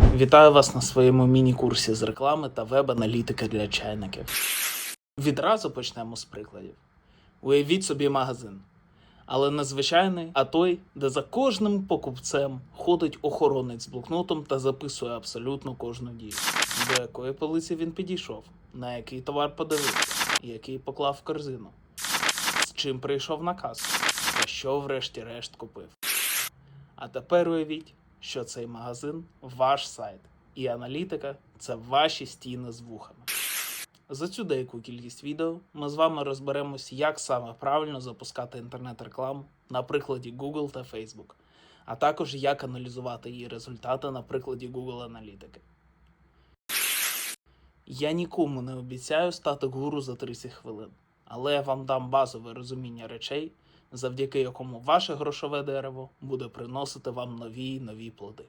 Вітаю вас на своєму міні-курсі з реклами та веб-аналітики для чайників. Відразу почнемо з прикладів. Уявіть собі магазин. Але не звичайний, а той, де за кожним покупцем ходить охоронець з блокнотом та записує абсолютно кожну дію. До якої полиці він підійшов, на який товар подивився, який поклав в корзину, з чим прийшов на касу, та що врешті-решт купив. А тепер уявіть, що цей магазин ваш сайт, і аналітика це ваші стіни з вухами. За цю деяку кількість відео ми з вами розберемось, як саме правильно запускати інтернет-рекламу на прикладі Google та Facebook, а також як аналізувати її результати на прикладі Google Аналітики. Я нікому не обіцяю стати гуру за 30 хвилин, але я вам дам базове розуміння речей, завдяки якому ваше грошове дерево буде приносити вам нові й нові плоди.